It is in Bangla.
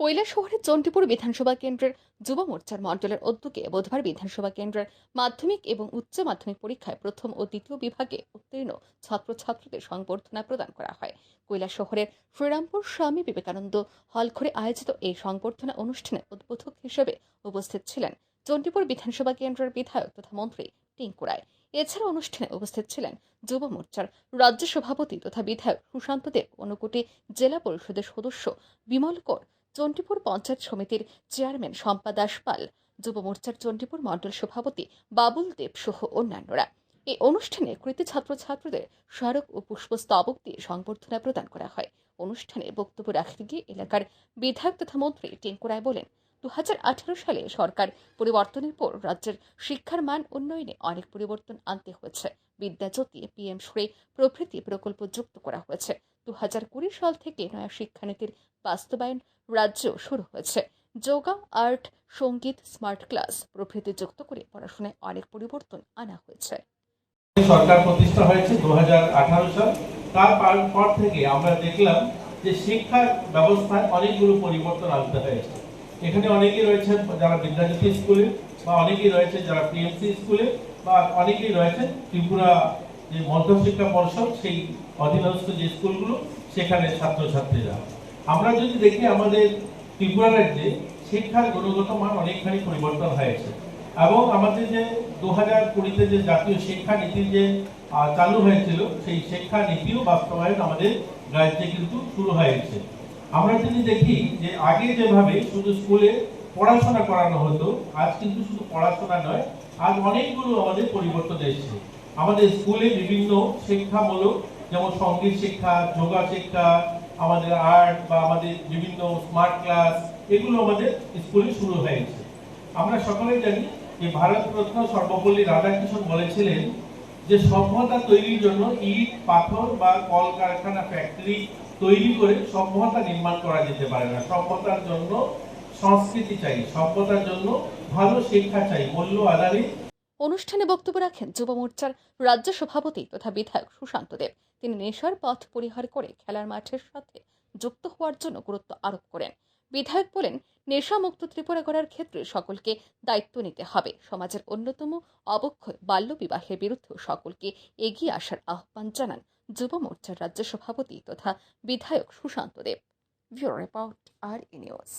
কৈলাসহরের চণ্ডীপুর বিধানসভা কেন্দ্রের যুব মোর্চার মণ্ডলের উদ্যোগে বুধবার বিধানসভা কেন্দ্রের মাধ্যমিক এবং উচ্চ মাধ্যমিক পরীক্ষায় প্রথম ও দ্বিতীয় বিভাগে উত্তীর্ণ ছাত্রছাত্রীদের সংবর্ধনা প্রদান করা হয়। কৈলা শহরের শ্রীরামপুর স্বামী বিবেকানন্দ হলঘরে আয়োজিত এই সংবর্ধনা অনুষ্ঠানে উদ্বোধক হিসেবে উপস্থিত ছিলেন চণ্ডীপুর বিধানসভা কেন্দ্রের বিধায়ক তথা মন্ত্রী টিঙ্কু রায়। এছাড়া অনুষ্ঠানে উপস্থিত ছিলেন যুব মোর্চার রাজ্য সভাপতি তথা বিধায়ক সুশান্ত দেব। অনুকুটি জেলা পরিষদের সদস্য বিমল কর চণ্ডীপুর পঞ্চায়েত সমিতির চেয়ারম্যান শম্পা দাস পাল যুব মোর্চার চণ্ডীপুর মণ্ডল সভাপতি বাবুল দেব সহ অন্যান্যরা। এই অনুষ্ঠানে কৃতি ছাত্রছাত্রীদের স্মারক ও পুষ্পস্তবক দিয়ে সংবর্ধনা প্রদান করা হয়। অনুষ্ঠানে বক্তব্য রাখতে গিয়ে এলাকার বিধায়ক তথা মন্ত্রী টিঙ্কু রায় বলেন দু হাজার আঠেরো সালে সরকার পরিবর্তনের পর রাজ্যের শিক্ষার মান উন্নয়নে অনেক পরিবর্তন আনতে হয়েছে। বিদ্যাজ্যোতি পিএম শ্রী, প্রভৃতি প্রকল্প যুক্ত করা হয়েছে। দু সাল থেকে নয়া শিক্ষানীতির বাস্তবায়ন রাজ্য শুরু হয়েছে। যোগা আর্ট সংগীত স্মার্ট ক্লাস প্রভৃতি যুক্ত করে পড়াশোনায় অনেক পরিবর্তন আনা হয়েছে। সরকার প্রতিষ্ঠা হয়েছে দু সাল। তার পার- থেকে আমরা দেখলাম যে শিক্ষার ব্যবস্থায় অনেকগুলো পরিবর্তন আনতে হয়েছে। এখানে অনেকেই রয়েছেন যারা বিদ্যাজ্যোতি স্কুলে বা অনেকেই রয়েছে যারা পিএমসি স্কুলে বা অনেকেই রয়েছেন ত্রিপুরা যে মধ্যশিক্ষা পর্ষদ, সেই অধীনস্থ যে স্কুলগুলো, সেখানে ছাত্রছাত্রীরা। আমরা যদি দেখি আমাদের ত্রিপুরা রাজ্যে শিক্ষার গুণগত মান অনেকখানি পরিবর্তন হয়েছে। এবং আমাদের যে দু হাজার কুড়িতে যে জাতীয় শিক্ষা নীতি যে চালু হয়েছিল, সেই শিক্ষা নীতিও বাস্তবায়ন আমাদের রাজ্যে কিন্তু শুরু হয়েছে। আমরা যদি দেখি যে আগে যেভাবে শুধু স্কুলে পড়াশোনা করানো হতো, আজ কিন্তু শুধু পড়াশোনা নয়, আজ অনেকগুলো আমাদের পরিবর্তন এসেছে। আমাদের স্কুলে বিভিন্ন শিক্ষামূলক, যেমন সংগীত শিক্ষা, যোগা শিক্ষা আমাদের আর্ট বা আমাদের বিভিন্ন স্মার্ট ক্লাস এগুলো আমাদের স্কুলে শুরু হয়েছে। আমরা সকলেই জানি যে ভারতরত্ন সর্বপল্লী রাধাকৃষ্ণ বলেছিলেন যে সভ্যতা তৈরির জন্য ইট, পাথর বা কলকারখানা ফ্যাক্টরি তৈরি করে সভ্যতা নির্মাণ করা যেতে পারে না। সভ্যতার জন্য সংস্কৃতি চাই, সভ্যতার জন্য ভালো শিক্ষা চাই। মূল্য আধারিত অনুষ্ঠানে বক্তব্য রাখেন যুব মোর্চার রাজ্য সভাপতি তথা বিধায়ক সুশান্ত দেব। তিনি নেশার পথ পরিহার করে খেলার মাঠের সাথে যুক্ত হওয়ার জন্য গুরুত্ব আরোপ করেন। বিধায়ক বলেন, নেশামুক্ত ত্রিপুরা গড়ার ক্ষেত্রে সকলকে দায়িত্ব নিতে হবে। সমাজের অন্যতম অবক্ষয় বাল্য বিবাহের বিরুদ্ধে সকলকে এগিয়ে আসার আহ্বান জানান যুব মোর্চার রাজ্য সভাপতি তথা বিধায়ক Sushanta Deb. Bureau report R news.